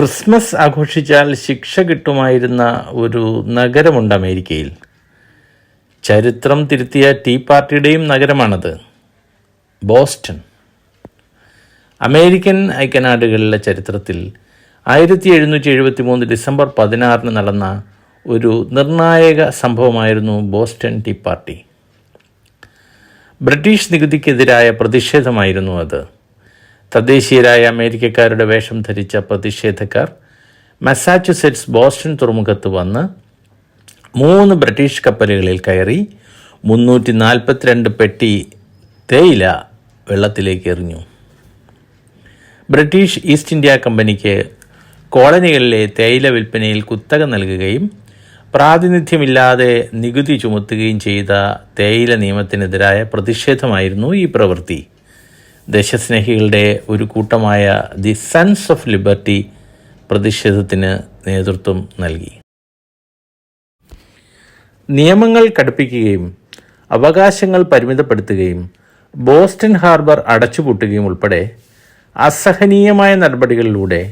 Christmas ആഘോഷിച്ചാൽ ശിക്ഷ കിട്ടുമായിരുന്ന ഒരു നഗരമുണ്ട് അമേരിക്കയിൽ. ചരിത്രം തിരുത്തിയ ടീ പാർട്ടിയുടെയും നഗരമാണത്. ബോസ്റ്റൺ. അമേരിക്കൻ ഐക്യനാടുകളിലെ ചരിത്രത്തിൽ ആയിരത്തി എഴുന്നൂറ്റി എഴുപത്തി മൂന്ന് ഡിസംബർ പതിനാറിന് നടന്ന ഒരു നിർണായക സംഭവമായിരുന്നു ബോസ്റ്റൺ ടീ പാർട്ടി. ബ്രിട്ടീഷ് നികുതിക്കെതിരായ പ്രതിഷേധമായിരുന്നു അത്. തദ്ദേശീയരായ അമേരിക്കക്കാരുടെ വേഷം ധരിച്ച പ്രതിഷേധക്കാർ മസാച്യുസെറ്റ്സ് ബോസ്റ്റൺ തുറമുഖത്ത് വന്ന് മൂന്ന് ബ്രിട്ടീഷ് കപ്പലുകളിൽ കയറി മുന്നൂറ്റി നാൽപ്പത്തിരണ്ട് പെട്ടി തേയില വെള്ളത്തിലേക്ക് എറിഞ്ഞു. ബ്രിട്ടീഷ് ഈസ്റ്റ് ഇന്ത്യ കമ്പനിക്ക് കോളനികളിലെ തേയില വിൽപ്പനയിൽ കുത്തക നൽകുകയും പ്രാതിനിധ്യമില്ലാതെ നികുതി ചുമത്തുകയും ചെയ്ത തേയില നിയമത്തിനെതിരായ പ്രതിഷേധമായിരുന്നു ഈ പ്രവൃത്തി. ദേശസ്നേഹികളുടെ ഒരു കൂട്ടമായ ദി സെൻസ് ഓഫ് ലിബർട്ടി പ്രതിഷേധത്തിന് നേതൃത്വം നൽകി. നിയമങ്ങൾ കടുപ്പിക്കുകയും അവകാശങ്ങൾ പരിമിതപ്പെടുത്തുകയും ബോസ്റ്റൺ ഹാർബർ അടച്ചുപൂട്ടുകയും ഉൾപ്പെടെ അസഹനീയമായ നടപടികളിലൂടെ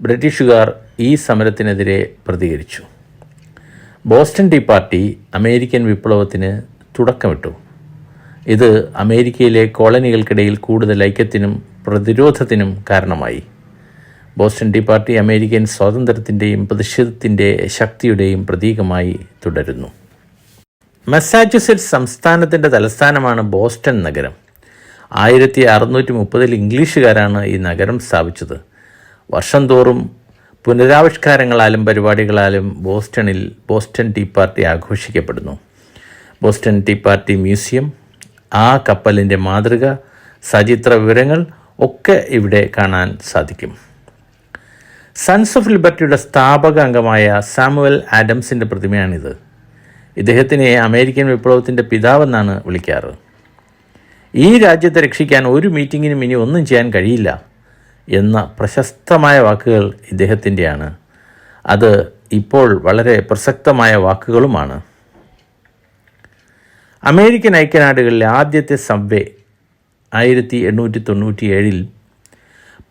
ബ്രിട്ടീഷുകാർ ഈ സമരത്തിനെതിരെ പ്രതികരിച്ചു. ബോസ്റ്റൺ ടീ പാർട്ടി അമേരിക്കൻ വിപ്ലവത്തിന് തുടക്കമിട്ടു. ഇത് അമേരിക്കയിലെ കോളനികൾക്കിടയിൽ കൂടുതൽ ഐക്യത്തിനും പ്രതിരോധത്തിനും കാരണമായി. ബോസ്റ്റൺ ടീ പാർട്ടി അമേരിക്കൻ സ്വാതന്ത്ര്യത്തിന്റെയും പ്രതിഷേധത്തിന്റെ ശക്തിയുടെയും പ്രതീകമായി തുടരുന്നു. മസാച്യുസെറ്റ്സ് സംസ്ഥാനത്തിന്റെ തലസ്ഥാനമാണ് ബോസ്റ്റൺ നഗരം. ആയിരത്തി അറുന്നൂറ്റി മുപ്പതിൽ ഇംഗ്ലീഷുകാരാണ് ഈ നഗരം സ്ഥാപിച്ചത്. വർഷം തോറും പുനരാവിഷ്കാരങ്ങളാലും പരിപാടികളാലും ബോസ്റ്റണിൽ ബോസ്റ്റൺ ടീ പാർട്ടി ആഘോഷിക്കപ്പെടുന്നു. ബോസ്റ്റൺ ടീ പാർട്ടി മ്യൂസിയം ആ കപ്പലിന്റെ മാതൃക സചിത്ര വിവരങ്ങൾ ഒക്കെ ഇവിടെ കാണാൻ സാധിക്കും. സൺസ് ഓഫ് ലിബർട്ടിയുടെ സ്ഥാപക അംഗമായ സാമുവൽ ആഡംസിന്റെ പ്രതിമയാണിത്. ഇദ്ദേഹത്തിനെ അമേരിക്കൻ വിപ്ലവത്തിന്റെ പിതാവെന്നാണ് വിളിക്കാറ്. ഈ രാജ്യത്തെ രക്ഷിക്കാൻ ഒരു മീറ്റിങ്ങിനും ഇനി ഒന്നും ചെയ്യാൻ കഴിയില്ല എന്ന പ്രശസ്തമായ വാക്കുകൾ ഇദ്ദേഹത്തിന്റെയാണ് അത് ഇപ്പോൾ വളരെ പ്രസക്തമായ വാക്കുകളുമാണ്. അമേരിക്കൻ ഐക്യനാടുകളിലെ ആദ്യത്തെ സബ്വേ ആയിരത്തി എണ്ണൂറ്റി തൊണ്ണൂറ്റി ഏഴിൽ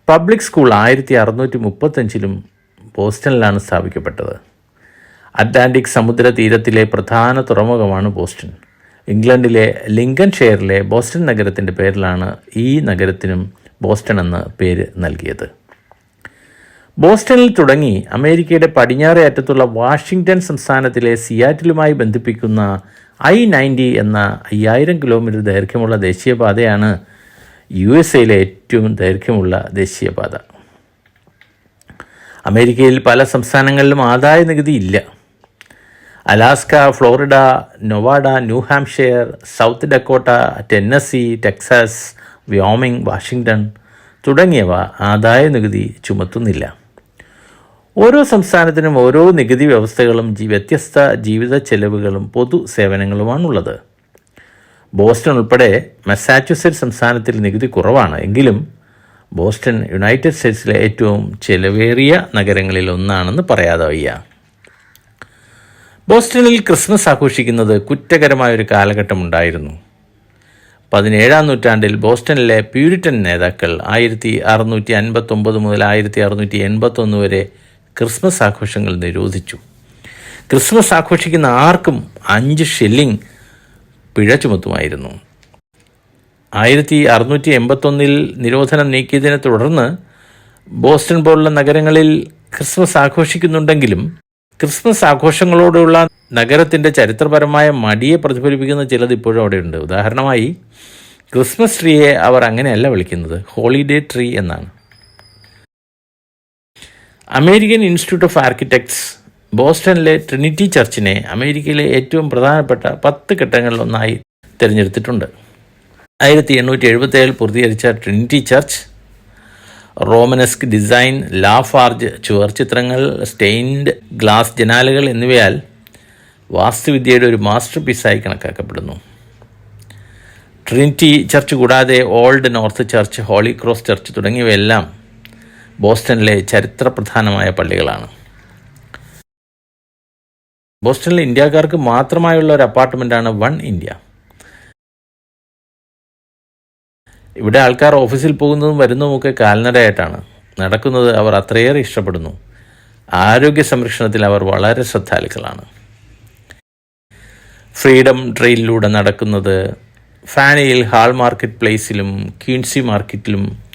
പബ്ലിക് സ്കൂൾ ആയിരത്തി അറുന്നൂറ്റി മുപ്പത്തഞ്ചിലും ബോസ്റ്റണിലാണ് സ്ഥാപിക്കപ്പെട്ടത്. അറ്റ്ലാന്റിക് സമുദ്ര തീരത്തിലെ പ്രധാന തുറമുഖമാണ് ബോസ്റ്റൺ. ഇംഗ്ലണ്ടിലെ ലിങ്കൺ ഷെയറിലെ ബോസ്റ്റൺ നഗരത്തിന്റെ പേരിലാണ് ഈ നഗരത്തിനും ബോസ്റ്റൺ എന്ന് പേര് നൽകിയത്. ബോസ്റ്റണിൽ തുടങ്ങി അമേരിക്കയുടെ പടിഞ്ഞാറേ അറ്റത്തുള്ള വാഷിങ്ടൺ സംസ്ഥാനത്തിലെ സിയാറ്റിലുമായി ബന്ധിപ്പിക്കുന്ന ഐ നയന്റി എന്ന അയ്യായിരം കിലോമീറ്റർ ദൈർഘ്യമുള്ള ദേശീയപാതയാണ് യു എസ് എയിലെ ഏറ്റവും ദൈർഘ്യമുള്ള ദേശീയപാത. അമേരിക്കയിൽ പല സംസ്ഥാനങ്ങളിലും ആദായ നികുതി ഇല്ല. Alaska Florida Nevada New Hampshire South Dakota Tennessee Texas Wyoming Washington തുടങ്ങിയവ ആദായ നികുതി ചുമത്തുന്നില്ല. ഓരോ സംസ്ഥാനത്തിനും ഓരോ നികുതി വ്യവസ്ഥകളും വ്യത്യസ്ത ജീവിത ചെലവുകളും പൊതു സേവനങ്ങളുമാണുള്ളത്. ബോസ്റ്റൺ ഉൾപ്പെടെ മെസാച്യുസെറ്റ് സംസ്ഥാനത്തിൽ നികുതി കുറവാണ്. എങ്കിലും ബോസ്റ്റൺ യുണൈറ്റഡ് സ്റ്റേറ്റ്സിലെ ഏറ്റവും ചെലവേറിയ നഗരങ്ങളിൽ ഒന്നാണെന്ന് പറയാതെ വയ്യ. ബോസ്റ്റണിൽ ക്രിസ്മസ് ആഘോഷിക്കുന്നത് കുറ്റകരമായൊരു കാലഘട്ടമുണ്ടായിരുന്നു പതിനേഴാം നൂറ്റാണ്ടിൽ ബോസ്റ്റണിലെ പ്യൂരിറ്റൻ നേതാക്കൾ ആയിരത്തി അറുന്നൂറ്റി അൻപത്തൊമ്പത് മുതൽ ആയിരത്തി അറുന്നൂറ്റി എൺപത്തൊന്ന് വരെ ക്രിസ്മസ് ആഘോഷങ്ങൾ നിരോധിച്ചു. ക്രിസ്മസ് ആഘോഷിക്കുന്ന ആർക്കും അഞ്ച് ഷെല്ലിംഗ് പിഴ ചുമത്തുമായിരുന്നു. ആയിരത്തി അറുന്നൂറ്റി എൺപത്തൊന്നിൽ നിരോധനം നീക്കിയതിനെ തുടർന്ന് ബോസ്റ്റൺ പോലുള്ള നഗരങ്ങളിൽ ക്രിസ്മസ് ആഘോഷിക്കുന്നുണ്ടെങ്കിലും ക്രിസ്മസ് ആഘോഷങ്ങളോടുള്ള നഗരത്തിന്റെ ചരിത്രപരമായ മടിയെ പ്രതിഫലിപ്പിക്കുന്ന ചിലത് ഇപ്പോഴും അവിടെയുണ്ട്. ഉദാഹരണമായി ക്രിസ്മസ് ട്രീയെ അവർ അങ്ങനെയല്ല വിളിക്കുന്നത് ഹോളിഡേ ട്രീ എന്നാണ്. അമേരിക്കൻ ഇൻസ്റ്റിറ്റ്യൂട്ട് ഓഫ് ആർക്കിടെക്ട്സ് ബോസ്റ്റണിലെ ട്രിനിറ്റി ചർച്ചിനെ അമേരിക്കയിലെ ഏറ്റവും പ്രധാനപ്പെട്ട പത്ത് ഘട്ടങ്ങളിലൊന്നായി തിരഞ്ഞെടുത്തിട്ടുണ്ട്. ആയിരത്തി എണ്ണൂറ്റി എഴുപത്തി ഏഴിൽ പൂർത്തീകരിച്ച Trinity Church Romanesque design LaFarge ചുവർ ചിത്രങ്ങൾ സ്റ്റെയിൻഡ് ഗ്ലാസ് ജനാലകൾ എന്നിവയാൽ വാസ്തുവിദ്യയുടെ ഒരു മാസ്റ്റർ പീസായി കണക്കാക്കപ്പെടുന്നു. ട്രിനിറ്റി ചർച്ച് കൂടാതെ Old North Church Holy Cross Church തുടങ്ങിയവയെല്ലാം ബോസ്റ്റണിലെ ചരിത്രപ്രധാനമായ പള്ളികളാണ്. ബോസ്റ്റണിൽ ഇന്ത്യക്കാർക്ക് മാത്രമായുള്ള ഒരു അപ്പാർട്ട്മെന്റാണ് വൺ ഇന്ത്യ. ഇവിടെ ആൾക്കാർ ഓഫീസിൽ പോകുന്നതും വരുന്നതുമൊക്കെ കാൽനടയായിട്ടാണ്. നടക്കുന്നത് അവർ അത്രയേറെ ഇഷ്ടപ്പെടുന്നു. ആരോഗ്യ സംരക്ഷണത്തിൽ അവർ വളരെ ശ്രദ്ധാലുക്കളാണ്. ഫ്രീഡം ട്രെയിനിലൂടെ നടക്കുന്നത് ഫാനയിൽ ഹാൾ മാർക്കറ്റ് പ്ലേസിലും കീൻസി മാർക്കറ്റിലും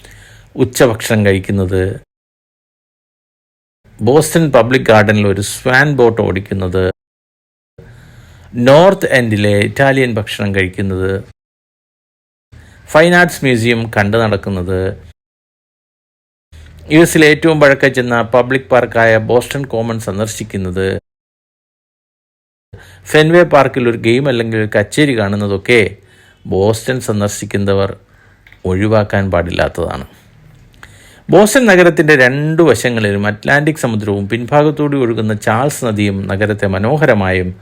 ഉച്ചഭക്ഷണം കഴിക്കുന്നത്. ബോസ്റ്റൺ പബ്ലിക് ഗാർഡനിൽ ഒരു സ്വാൻ ബോട്ട് ഓടിക്കുന്നത്. നോർത്ത് എൻഡിലെ ഇറ്റാലിയൻ ഭക്ഷണം കഴിക്കുന്നത്. ഫൈൻ ആർട്സ് മ്യൂസിയം കണ്ടു നടക്കുന്നത്. യു എസിലെ ഏറ്റവും പഴക്കം ചെന്ന പബ്ലിക് പാർക്കായ ബോസ്റ്റൺ കോമൺ സന്ദർശിക്കുന്നത്. ഫെൻവേ പാർക്കിൽ ഒരു ഗെയിം അല്ലെങ്കിൽ ഒരു കച്ചേരി കാണുന്നതൊക്കെ ബോസ്റ്റൺ സന്ദർശിക്കുന്നവർ ഒഴിവാക്കാൻ പാടില്ലാത്തതാണ്. ബോസ്റ്റൺ നഗരത്തിന്റെ രണ്ടു വശങ്ങളിലും അറ്റ്ലാന്റിക് സമുദ്രവും പിൻഭാഗത്തൂടി ഒഴുകുന്ന ചാൾസ് നദിയും നഗരത്തെ മനോഹരമായും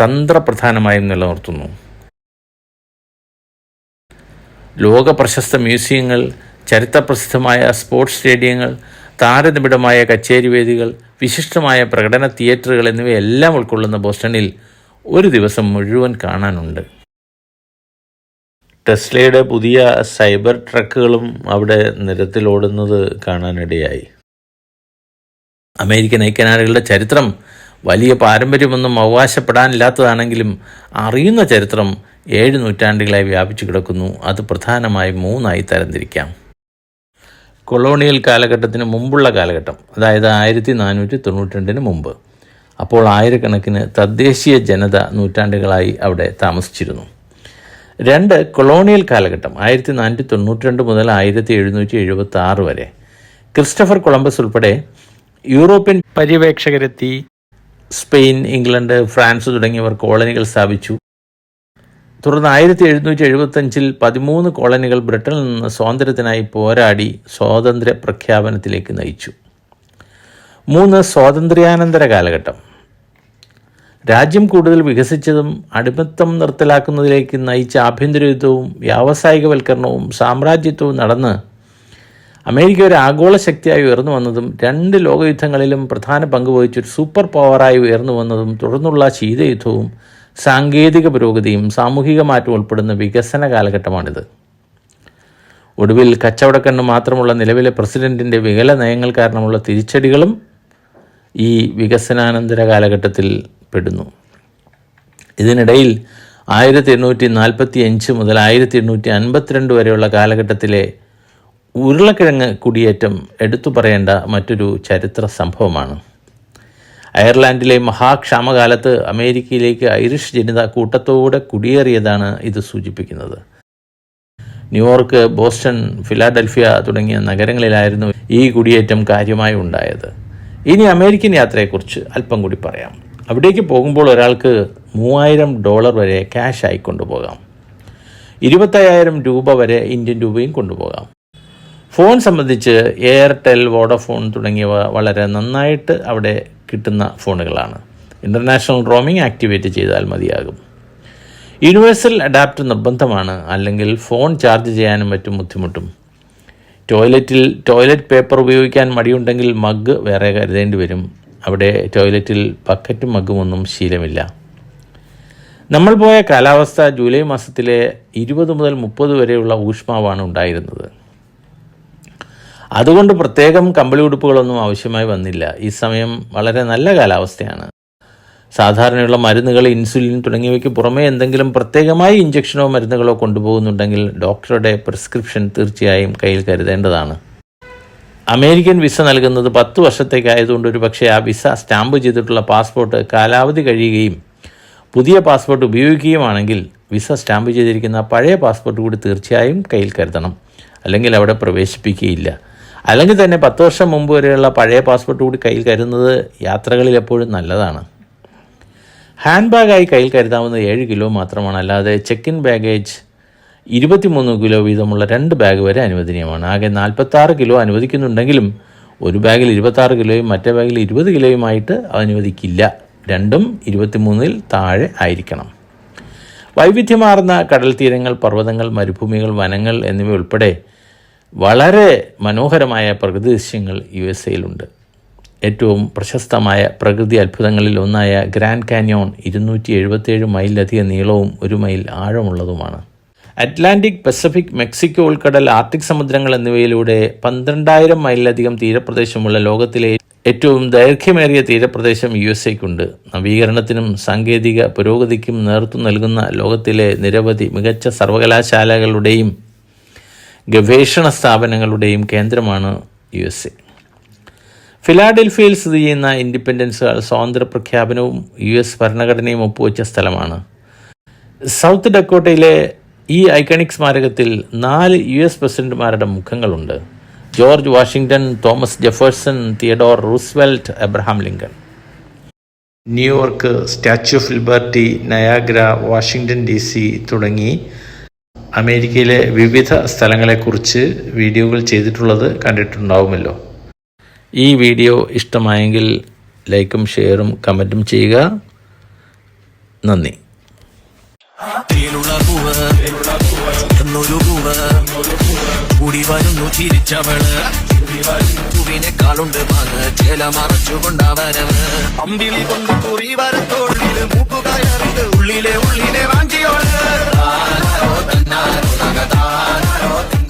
തന്ത്രപ്രധാനമായും നിലനിർത്തുന്നു. ലോക പ്രശസ്ത മ്യൂസിയങ്ങൾ ചരിത്രപ്രസിദ്ധമായ സ്പോർട്സ് സ്റ്റേഡിയങ്ങൾ താരനിബിഡമായ കച്ചേരി വേദികൾ വിശിഷ്ടമായ പ്രകടന തിയേറ്ററുകൾ എന്നിവയെല്ലാം ഉൾക്കൊള്ളുന്ന ബോസ്റ്റണിൽ ഒരു ദിവസം മുഴുവൻ കാണാനുണ്ട്. ടെസ്ലയുടെ പുതിയ സൈബർ ട്രക്കുകളും അവിടെ നിരത്തിലോടുന്നത് കാണാനിടയായി. അമേരിക്കൻ ഐക്യനാടുകളുടെ ചരിത്രം വലിയ പാരമ്പര്യമൊന്നും അവകാശപ്പെടാനില്ലാത്തതാണെങ്കിലും അറിയുന്ന ചരിത്രം ഏഴ് നൂറ്റാണ്ടുകളായി വ്യാപിച്ചു കിടക്കുന്നു. അത് പ്രധാനമായും മൂന്നായി തരംതിരിക്കാം. കൊളോണിയൽ കാലഘട്ടത്തിന് മുമ്പുള്ള കാലഘട്ടം അതായത് ആയിരത്തി നാനൂറ്റി തൊണ്ണൂറ്റി മുമ്പ്. അപ്പോൾ ആയിരക്കണക്കിന് തദ്ദേശീയ ജനത നൂറ്റാണ്ടുകളായി അവിടെ താമസിച്ചിരുന്നു. രണ്ട് കൊളോണിയൽ കാലഘട്ടം ആയിരത്തി നാനൂറ്റി തൊണ്ണൂറ്റി രണ്ട് മുതൽ ആയിരത്തി എഴുന്നൂറ്റി എഴുപത്തി ആറ് വരെ. ക്രിസ്റ്റഫർ കൊളംബസ് ഉൾപ്പെടെ യൂറോപ്യൻ പര്യവേക്ഷകരെത്തി. സ്പെയിൻ ഇംഗ്ലണ്ട് ഫ്രാൻസ് തുടങ്ങിയവർ കോളനികൾ സ്ഥാപിച്ചു. തുടർന്ന് ആയിരത്തി എഴുന്നൂറ്റി എഴുപത്തഞ്ചിൽ പതിമൂന്ന് കോളനികൾ ബ്രിട്ടനിൽ നിന്ന് സ്വാതന്ത്ര്യത്തിനായി പോരാടി സ്വാതന്ത്ര്യ പ്രഖ്യാപനത്തിലേക്ക് നയിച്ചു. മൂന്ന് സ്വാതന്ത്ര്യാനന്തര കാലഘട്ടം രാജ്യം കൂടുതൽ വികസിച്ചതും അടിമത്തം നിർത്തലാക്കുന്നതിലേക്ക് നയിച്ച ആഭ്യന്തര യുദ്ധവും വ്യാവസായികവൽക്കരണവും സാമ്രാജ്യത്വവും നടന്ന് അമേരിക്ക ഒരു ആഗോള ശക്തിയായി ഉയർന്നു വന്നതും രണ്ട് ലോകയുദ്ധങ്ങളിലും പ്രധാന പങ്ക് വഹിച്ചൊരു സൂപ്പർ പവറായി ഉയർന്നു വന്നതും തുടർന്നുള്ള ശീതയുദ്ധവും സാങ്കേതിക പുരോഗതിയും സാമൂഹിക മാറ്റം ഉൾപ്പെടുന്ന വികസന കാലഘട്ടമാണിത്. ഒടുവിൽ കച്ചവടക്കണ്ണ് മാത്രമുള്ള നിലവിലെ പ്രസിഡന്റിന്റെ വികല നയങ്ങൾ കാരണമുള്ള തിരിച്ചടികളും ഈ വികസനാനന്തര കാലഘട്ടത്തിൽ പെടുന്നു ഇതിനിടയിൽ ആയിരത്തി എണ്ണൂറ്റി നാൽപ്പത്തി അഞ്ച് മുതൽ ആയിരത്തി എണ്ണൂറ്റി അൻപത്തിരണ്ട് വരെയുള്ള കാലഘട്ടത്തിലെ ഉരുളക്കിഴങ്ങ് കുടിയേറ്റം എടുത്തു പറയേണ്ട മറ്റൊരു ചരിത്ര സംഭവമാണ്. അയർലാൻഡിലെ മഹാക്ഷാമകാലത്ത് അമേരിക്കയിലേക്ക് ഐറിഷ് ജനിത കൂട്ടത്തോടെ കുടിയേറിയതാണ് ഇത് സൂചിപ്പിക്കുന്നത്. ന്യൂയോർക്ക് ബോസ്റ്റൺ ഫിലാഡൽഫിയ തുടങ്ങിയ നഗരങ്ങളിലായിരുന്നു ഈ കുടിയേറ്റം കാര്യമായി ഉണ്ടായത്. ഇനി അമേരിക്കൻ യാത്രയെക്കുറിച്ച് അല്പം കൂടി പറയാം. അവിടേക്ക് പോകുമ്പോൾ ഒരാൾക്ക് മൂവായിരം ഡോളർ വരെ ക്യാഷായി കൊണ്ടുപോകാം. ഇരുപത്തയ്യായിരം രൂപ വരെ ഇന്ത്യൻ രൂപയും കൊണ്ടുപോകാം. ഫോൺ സംബന്ധിച്ച് എയർടെൽ വോഡഫോൺ തുടങ്ങിയവ വളരെ നന്നായിട്ട് അവിടെ കിട്ടുന്ന ഫോണുകളാണ്. ഇന്റർനാഷണൽ റോമിംഗ് ആക്ടിവേറ്റ് ചെയ്താൽ മതിയാകും. യൂണിവേഴ്സൽ അഡാപ്റ്റ് നിർബന്ധമാണ്. അല്ലെങ്കിൽ ഫോൺ ചാർജ് ചെയ്യാനും മറ്റും ബുദ്ധിമുട്ടും. ടോയ്ലറ്റിൽ ടോയ്ലറ്റ് പേപ്പർ ഉപയോഗിക്കാൻ മടിയുണ്ടെങ്കിൽ മഗ് വേറെ കരുതേണ്ടി വരും. അവിടെ ടോയ്ലറ്റിൽ പക്കറ്റും മഗ്ഗും ഒന്നും ശീലമില്ല. നമ്മൾ പോയ കാലാവസ്ഥ ജൂലൈ മാസത്തിലെ ഇരുപത് മുതൽ മുപ്പത് വരെയുള്ള ഊഷ്മാവാണ് ഉണ്ടായിരുന്നത്. അതുകൊണ്ട് പ്രത്യേകം കമ്പിളി ഉടുപ്പുകളൊന്നും ആവശ്യമായി വന്നില്ല. ഈ സമയം വളരെ നല്ല കാലാവസ്ഥയാണ്. സാധാരണയുള്ള മരുന്നുകൾ ഇൻസുലിൻ തുടങ്ങിയവയ്ക്ക് പുറമേ എന്തെങ്കിലും പ്രത്യേകമായി ഇഞ്ചക്ഷനോ മരുന്നുകളോ കൊണ്ടുപോകുന്നുണ്ടെങ്കിൽ ഡോക്ടറുടെ പ്രിസ്ക്രിപ്ഷൻ തീർച്ചയായും കയ്യിൽ കരുതേണ്ടതാണ്. അമേരിക്കൻ വിസ നൽകുന്നത് പത്ത് വർഷത്തേക്കായതുകൊണ്ട് ഒരു പക്ഷേ ആ വിസ സ്റ്റാമ്പ് ചെയ്തിട്ടുള്ള പാസ്പോർട്ട് കാലാവധി കഴിയുകയും പുതിയ പാസ്പോർട്ട് ഉപയോഗിക്കുകയുമാണെങ്കിൽ വിസ സ്റ്റാമ്പ് ചെയ്തിരിക്കുന്ന പഴയ പാസ്പോർട്ട് കൂടി തീർച്ചയായും കയ്യിൽ കരുതണം. അല്ലെങ്കിൽ അവിടെ പ്രവേശിപ്പിക്കുകയില്ല. അല്ലെങ്കിൽ തന്നെ പത്ത് വർഷം മുമ്പ് വരെയുള്ള പഴയ പാസ്പോർട്ട് കൂടി കയ്യിൽ കരുതുന്നത് യാത്രകളിൽ എപ്പോഴും നല്ലതാണ്. ഹാൻഡ് ബാഗായി കയ്യിൽ കരുതാവുന്ന ഏഴ് കിലോ മാത്രമാണ്. അല്ലാതെ ചെക്ക് ഇൻ ബാഗേജ് ഇരുപത്തിമൂന്ന് കിലോ വീതമുള്ള രണ്ട് ബാഗ് വരെ അനുവദനീയമാണ്. ആകെ നാൽപ്പത്താറ് കിലോ അനുവദിക്കുന്നുണ്ടെങ്കിലും ഒരു ബാഗിൽ ഇരുപത്താറ് കിലോയും മറ്റേ ബാഗിൽ ഇരുപത് കിലോയുമായിട്ട് അനുവദിക്കില്ല. രണ്ടും ഇരുപത്തിമൂന്നിൽ താഴെ ആയിരിക്കണം. വൈവിധ്യമാർന്ന കടൽ തീരങ്ങൾ പർവതങ്ങൾ മരുഭൂമികൾ വനങ്ങൾ എന്നിവ ഉൾപ്പെടെ വളരെ മനോഹരമായ പ്രകൃതി ദൃശ്യങ്ങൾ യു എസ് എയിലുണ്ട് ഏറ്റവും പ്രശസ്തമായ പ്രകൃതി അത്ഭുതങ്ങളിൽ ഒന്നായ ഗ്രാൻഡ് കാന്യോൺ ഇരുന്നൂറ്റി എഴുപത്തേഴ് മൈലിലധികം നീളവും ഒരു മൈൽ ആഴമുള്ളതുമാണ്. അറ്റ്ലാന്റിക് പസഫിക് മെക്സിക്കോ ഉൾക്കടൽ ആർട്ടിക് സമുദ്രങ്ങൾ എന്നിവയിലൂടെ പന്ത്രണ്ടായിരം മൈലിലധികം തീരപ്രദേശമുള്ള ലോകത്തിലെ ഏറ്റവും ദൈർഘ്യമേറിയ തീരപ്രദേശം യു എസ് എക്കുണ്ട് നവീകരണത്തിനും സാങ്കേതിക പുരോഗതിക്കും നേതൃത്വം നൽകുന്ന ലോകത്തിലെ നിരവധി മികച്ച സർവകലാശാലകളുടെയും ഗവേഷണ സ്ഥാപനങ്ങളുടെയും കേന്ദ്രമാണ് യു എസ് എ. ഫിലാഡൽഫിയയിൽ സ്ഥിതി ചെയ്യുന്ന ഇൻഡിപെൻഡൻസ് സ്വാതന്ത്ര്യ പ്രഖ്യാപനവും യു എസ് ഭരണഘടനയും ഒപ്പുവെച്ച സ്ഥലമാണ്. സൗത്ത് ഡക്കോട്ടയിലെ ഈ ഐക്കണിക് സ്മാരകത്തിൽ നാല് യു എസ് പ്രസിഡന്റുമാരുടെ മുഖങ്ങളുണ്ട്. George Washington Thomas Jefferson Theodore Roosevelt Abraham Lincoln. New York statue of Liberty Niagara Washington D C തുടങ്ങി അമേരിക്കയിലെ വിവിധ സ്ഥലങ്ങളെക്കുറിച്ച് വീഡിയോകൾ ചെയ്തിട്ടുള്ളത് കണ്ടിട്ടുണ്ടാവുമല്ലോ. ഈ വീഡിയോ ഇഷ്ടമായെങ്കിൽ ലൈക്കും ഷെയറും കമന്റും ചെയ്യുക. നന്ദി. കയ്യിലുള്ള പൂവ്. എന്നൊരു പൂവ്. കൂടി വരുന്നു ചിരിച്ചവൾ. പൂവിനെക്കാളുണ്ട് മക് ചില മറച്ചുകൊണ്ടവരവ് അമ്പിളി കൊണ്ട് കുറി വരത്തോളിൽ മൂക്കുകയറിത് ഉള്ളിലെ ഉള്ളിലെ വാഞ്ചിയോൾ. താനോ തന്നാരോ